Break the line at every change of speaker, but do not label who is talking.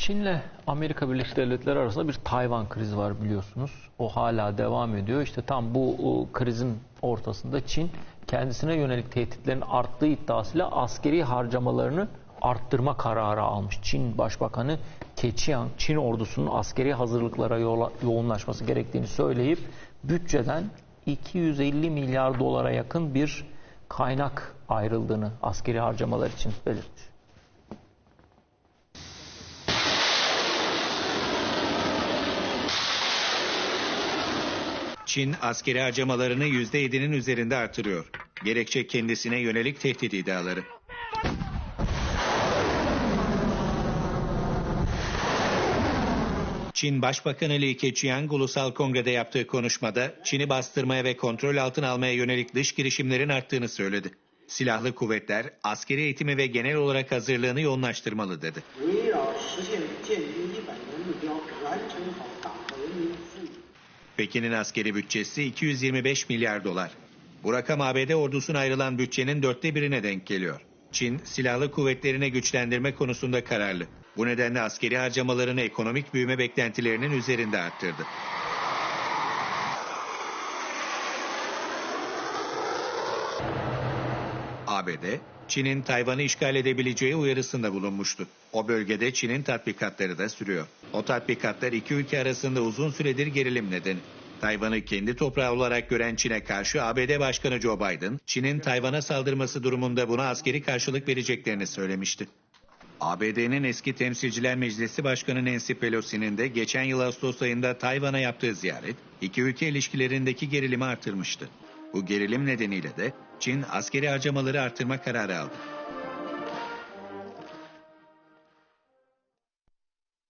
Çin'le Amerika Birleşik Devletleri arasında bir Tayvan krizi var biliyorsunuz. O hala devam ediyor. İşte tam bu o, krizin ortasında Çin kendisine yönelik tehditlerin arttığı iddiasıyla askeri harcamalarını arttırma kararı almış. Çin Başbakanı Keqiang, Çin ordusunun askeri hazırlıklara yoğunlaşması gerektiğini söyleyip bütçeden 250 milyar dolara yakın bir kaynak ayrıldığını askeri harcamalar için belirtmiş.
Çin askeri harcamalarını %7'nin üzerinde artırıyor. Gerekçe kendisine yönelik tehdit iddiaları. Çin Başbakanı Li Keqiang Ulusal Kongre'de yaptığı konuşmada Çin'i bastırmaya ve kontrol altına almaya yönelik dış girişimlerin arttığını söyledi. Silahlı kuvvetler askeri eğitimi ve genel olarak hazırlığını yoğunlaştırmalı dedi. Pekin'in askeri bütçesi 225 milyar dolar. Bu rakam ABD ordusuna ayrılan bütçenin dörtte birine denk geliyor. Çin, silahlı kuvvetlerini güçlendirme konusunda kararlı. Bu nedenle askeri harcamalarını ekonomik büyüme beklentilerinin üzerinde arttırdı. ABD, Çin'in Tayvan'ı işgal edebileceği uyarısında bulunmuştu. O bölgede Çin'in tatbikatları da sürüyor. O tatbikatlar iki ülke arasında uzun süredir gerilim nedeni. Tayvan'ı kendi toprağı olarak gören Çin'e karşı ABD Başkanı Joe Biden, Çin'in Tayvan'a saldırması durumunda buna askeri karşılık vereceklerini söylemişti. ABD'nin eski Temsilciler Meclisi Başkanı Nancy Pelosi'nin de geçen yıl Ağustos ayında Tayvan'a yaptığı ziyaret, iki ülke ilişkilerindeki gerilimi artırmıştı. Bu gerilim nedeniyle de Çin askeri harcamaları artırma kararı aldı.